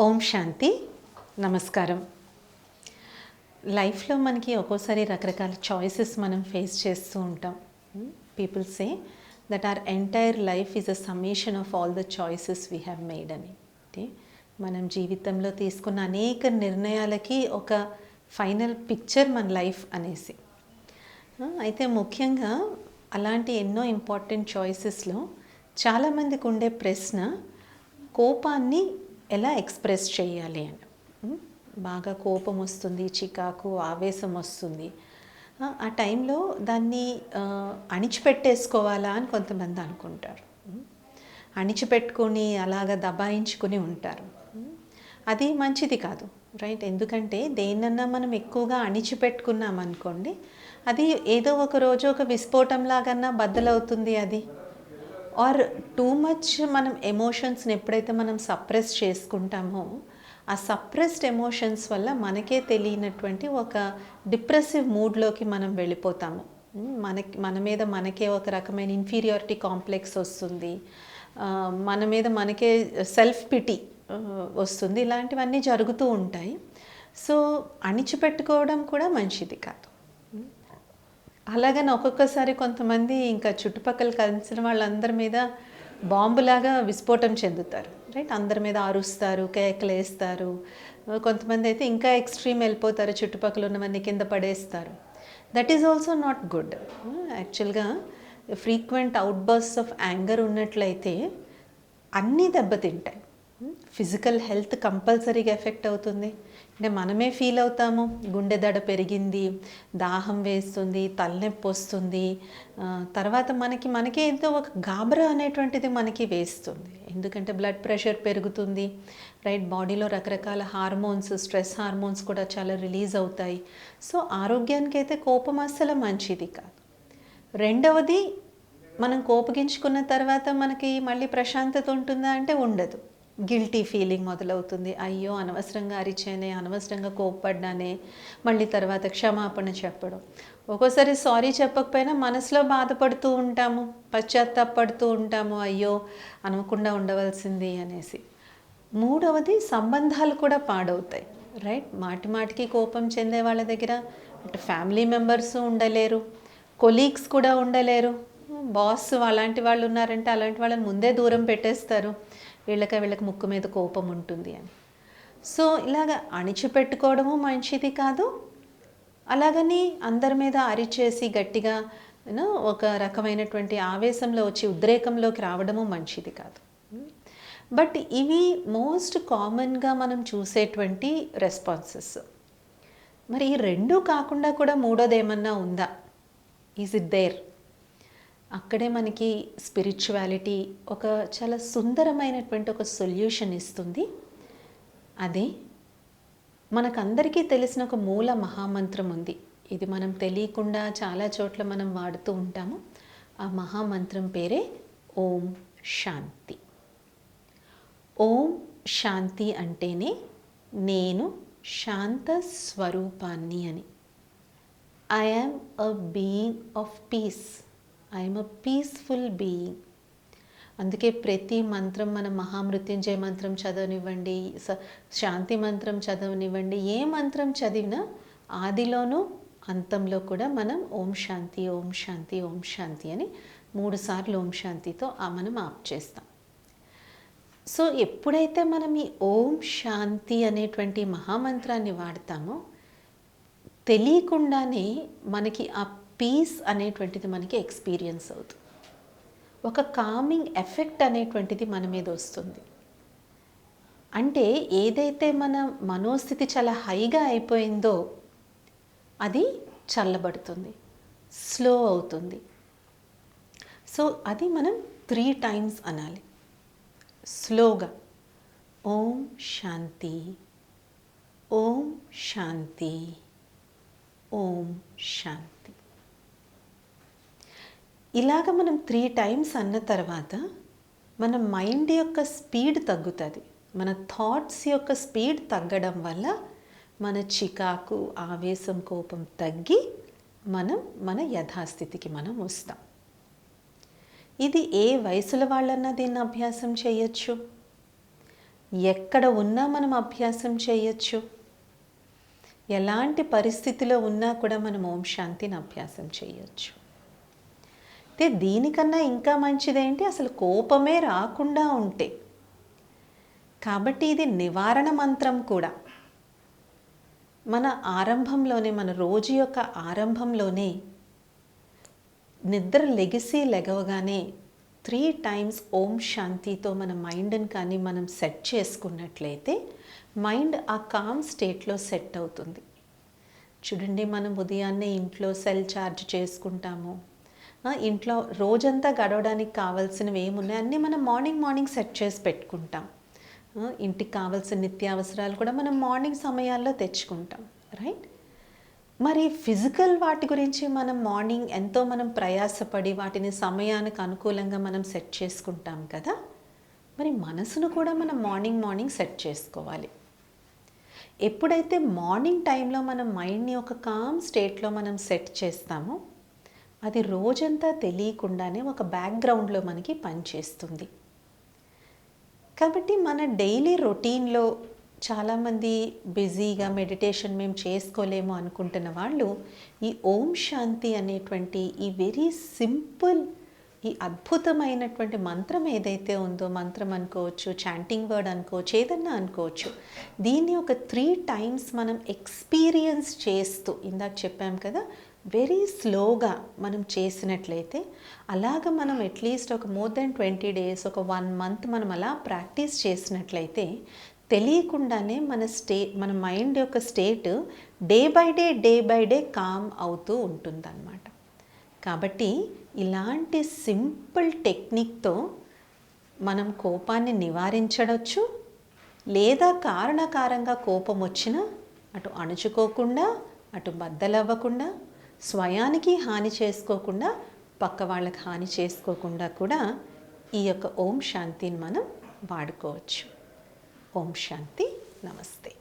ఓం శాంతి. నమస్కారం. లైఫ్లో మనకి ఒక్కోసారి రకరకాల చాయిసెస్ మనం ఫేస్ చేస్తూ ఉంటాం. People say that our entire life is a summation of all the choices we have made అని. అంటే మనం జీవితంలో తీసుకున్న అనేక నిర్ణయాలకి ఒక ఫైనల్ పిక్చర్ మన లైఫ్ అనేసి. అయితే ముఖ్యంగా అలాంటి ఎన్నో ఇంపార్టెంట్ చాయిసెస్లో చాలామందికి ఉండే ప్రశ్న కోపాన్ని ఎలా ఎక్స్ప్రెస్ చేయాలి అని? బాగా కోపం వస్తుంది చికాకు ఆవేశం వస్తుంది. ఆ, టైంలో దాన్ని అణిచిపెట్టేసుకోవాలా అని కొంతమంది అనుకుంటారు. అణిచిపెట్టుకొని అలాగ దబాయించుకుని ఉంటారు. అది మంచిది కాదు రైట్? ఎందుకంటే దేన్నన్నా మనం ఎక్కువగా అణిచిపెట్టుకున్నాం అనుకోండి అది ఏదో ఒక రోజు ఒక విస్ఫోటం లాగన్నా బద్దలవుతుంది అది. ఆర్ టూ మచ్ మనం ఎమోషన్స్ని ఎప్పుడైతే మనం సప్రెస్ చేసుకుంటామో ఆ సప్రెస్డ్ ఎమోషన్స్ వల్ల మనకే తెలియనటువంటి ఒక డిప్రెసివ్ మూడ్లోకి మనం వెళ్ళిపోతాము. మనకి మన మీద మనకే ఒక రకమైన ఇన్ఫీరియారిటీ కాంప్లెక్స్ వస్తుంది. మన మీద మనకే సెల్ఫ్ పిటి వస్తుంది. ఇలాంటివన్నీ జరుగుతూ ఉంటాయి. సో అణిచిపెట్టుకోవడం కూడా మంచిది కాదు. అలాగని ఒక్కొక్కసారి కొంతమంది ఇంకా చుట్టుపక్కల కలిసిన వాళ్ళందరి మీద బాంబులాగా విస్ఫోటం చెందుతారు. రైట్? అందరి మీద అరుస్తారు కేకలు వేస్తారు కొంతమంది అయితే ఇంకా ఎక్స్ట్రీమ్ వెళ్ళిపోతారు చుట్టుపక్కల ఉన్నవన్నీ కింద పడేస్తారు. That is also not good యాక్చువల్గా ఫ్రీక్వెంట్ అవుట్బర్స్ ఆఫ్ యాంగర్ ఉన్నట్లయితే అన్నీ దెబ్బతింటాయి. Hmm? ఫిజికల్ హెల్త్ కంపల్సరీగా ఎఫెక్ట్ అవుతుంది. అంటే మనమే ఫీల్ అవుతాము. గుండె దడ పెరిగింది దాహం వేస్తుంది తలనొప్పి వస్తుంది. తర్వాత మనకి మనకి ఏదో ఒక గాబరా అనేటువంటిది మనకి వేస్తుంది. ఎందుకంటే బ్లడ్ ప్రెషర్ పెరుగుతుంది రైట్ బాడీలో రకరకాల హార్మోన్స్ స్ట్రెస్ హార్మోన్స్ కూడా చాలా రిలీజ్ అవుతాయి. సో ఆరోగ్యానికి అయితే కోపం అస్సలు మంచిది కాదు. రెండవది మనం కోపగించుకున్న తర్వాత మనకి మళ్ళీ ప్రశాంతత ఉంటుందా అంటే ఉండదు. గిల్టీ ఫీలింగ్ మొదలవుతుంది. అయ్యో అనవసరంగా అరిచానే అనవసరంగా కోప్పడ్డానే మళ్ళీ తర్వాత క్షమాపణ చెప్పడం. ఒక్కోసారి సారీ చెప్పకపోయినా మనసులో బాధపడుతూ ఉంటాము పశ్చాత్తాపడుతూ ఉంటాము. అయ్యో అనకుండా ఉండవలసింది అనేసి. మూడవది సంబంధాలు కూడా పాడవుతాయి. రైట్? మాటి మాటికి కోపం చెందే వాళ్ళ దగ్గర అటు ఫ్యామిలీ మెంబర్స్ ఉండలేరు కొలీగ్స్ కూడా ఉండలేరు. బాస్ అలాంటి వాళ్ళు ఉన్నారంటే అలాంటి వాళ్ళని ముందే దూరం పెట్టేస్తారు. వీళ్ళకి వీళ్ళకి ముక్కు మీద కోపం ఉంటుంది అని. సో ఇలాగ అణిచిపెట్టుకోవడము మంచిది కాదు. అలాగని అందరి మీద అరిచేసి గట్టిగా ఒక రకమైనటువంటి ఆవేశంలో వచ్చి ఉద్రేకంలోకి రావడము మంచిది కాదు. బట్ ఇవి మోస్ట్ కామన్గా మనం చూసేటువంటి రెస్పాన్సెస్. మరి ఈ రెండు కాకుండా కూడా మూడోది ఏమన్నా ఉందా? ఈజ్ ఇట్ దేర్ అక్కడే మనకి స్పిరిచువాలిటీ ఒక చాలా సుందరమైనటువంటి ఒక సొల్యూషన్ ఇస్తుంది. అదే మనకందరికీ తెలిసిన ఒక మూల మహామంత్రం ఉంది. ఇది మనం తెలియకుండా చాలా చోట్ల మనం వాడుతూ ఉంటాము. ఆ మహామంత్రం పేరే ఓం శాంతి. ఓం శాంతి అంటేనే నేను శాంత స్వరూపాన్ని అని. I am a being of peace I'm a peaceful being అందుకే ప్రతి మంత్రం మన మహామృత్యుంజయ మంత్రం చదవనివ్వండి స శాంతి మంత్రం చదవనివ్వండి. ఏ మంత్రం చదివినా ఆదిలోనూ అంతంలో కూడా మనం ఓం శాంతి ఓం శాంతి ఓం శాంతి అని మూడు సార్లు ఓం శాంతితో మనం ఆప్ చేస్తాం. సో ఎప్పుడైతే మనం ఈ ఓం శాంతి అనేటువంటి మహామంత్రాన్ని వాడతామో తెలియకుండానే మనకి ఆ పీస్ అనేటువంటిది మనకి ఎక్స్పీరియన్స్ అవుతుంది. ఒక కామింగ్ ఎఫెక్ట్ అనేటువంటిది మన మీద వస్తుంది. అంటే ఏదైతే మన మనోస్థితి చాలా హైగా అయిపోయిందో అది చల్లబడుతుంది స్లో అవుతుంది. సో అది మనం త్రీ టైమ్స్ అనాలి. స్లోగా ఓం శాంతి. ఓం శాంతి. ఓం శాంతి. ఇలాగ మనం త్రీ టైమ్స్ అన్న తర్వాత మన మైండ్ యొక్క స్పీడ్ తగ్గుతుంది. మన థాట్స్ యొక్క స్పీడ్ తగ్గడం వల్ల మన చికాకు ఆవేశం కోపం తగ్గి మనం మన యథాస్థితికి మనం వస్తాం. ఇది ఏ వయసుల వాళ్ళన్నా దీన్ని అభ్యాసం చేయొచ్చు? ఎక్కడ ఉన్నా మనం అభ్యాసం చేయొచ్చు? ఎలాంటి పరిస్థితిలో ఉన్నా కూడా మనం ఓం శాంతిని అభ్యాసం చేయొచ్చు. అయితే దీనికన్నా ఇంకా మంచిదేంటి? అసలు కోపమే రాకుండా ఉంటే. కాబట్టి ఇది నివారణ మంత్రం కూడా. మన ఆరంభంలోనే మన రోజు యొక్క ఆరంభంలోనే నిద్ర లెగిసి లెగవగానే త్రీ టైమ్స్ ఓం శాంతితో మన మైండ్ని కానీ మనం సెట్ చేసుకున్నట్లయితే మైండ్ ఆ కామ్ స్టేట్లో సెట్ అవుతుంది. చూడండి మనం ఉదయాన్నే ఇంట్లో సెల్ ఛార్జ్ చేసుకుంటాము. ఇంట్లో రోజంతా గడవడానికి కావాల్సినవి ఏమున్నాయి? అన్నీ మనం మార్నింగ్ మార్నింగ్ సెట్ చేసి పెట్టుకుంటాం. ఇంటికి కావాల్సిన నిత్యావసరాలు కూడా మనం మార్నింగ్ సమయాల్లో తెచ్చుకుంటాం. రైట్? మరి ఫిజికల్ వాటి గురించి మనం మార్నింగ్ ఎంతో మనం ప్రయాసపడి వాటిని సమయానికి అనుకూలంగా మనం సెట్ చేసుకుంటాం కదా? మరి మనసును కూడా మనం మార్నింగ్ మార్నింగ్ సెట్ చేసుకోవాలి. ఎప్పుడైతే మార్నింగ్ టైంలో మనం మైండ్ని ఒక కామ్ స్టేట్లో మనం సెట్ చేస్తామో అది రోజంతా తెలియకుండానే ఒక బ్యాక్గ్రౌండ్లో మనకి పనిచేస్తుంది. కాబట్టి మన డైలీ రొటీన్లో చాలామంది బిజీగా మెడిటేషన్ మేము చేసుకోలేము అనుకుంటున్న వాళ్ళు ఈ ఓం శాంతి అనేటువంటి ఈ వెరీ సింపుల్ ఈ అద్భుతమైనటువంటి మంత్రం ఏదైతే ఉందో మంత్రం అనుకోవచ్చు చాంటింగ్ వర్డ్ అనుకోవచ్చు ఏదన్నా అనుకోవచ్చు దీన్ని ఒక త్రీ టైమ్స్ మనం ఎక్స్పీరియన్స్ చేస్తూ ఇందాక చెప్పాం కదా వెరీ స్లోగా మనం చేసినట్లయితే అలాగ మనం అట్లీస్ట్ ఒక మోర్ దెన్ ట్వంటీ డేస్ ఒక వన్ మంత్ మనం అలా ప్రాక్టీస్ చేసినట్లయితే తెలియకుండానే మన స్టే మన మైండ్ యొక్క state day by day day by day calm అవుతూ ఉంటుందన్నమాట. కాబట్టి ఇలాంటి సింపుల్ టెక్నిక్తో మనం కోపాన్ని నివారించడచ్చు లేదా కారణకారంగా కోపం వచ్చినా అటు అణుచుకోకుండా అటు బద్దలవ్వకుండా స్వయానికి హాని చేసుకోకుండా పక్క వాళ్ళకి హాని చేసుకోకుండా కూడా ఈ యొక్క ఓం శాంతిని మనం వాడుకోవచ్చు. ఓం శాంతి నమస్తే.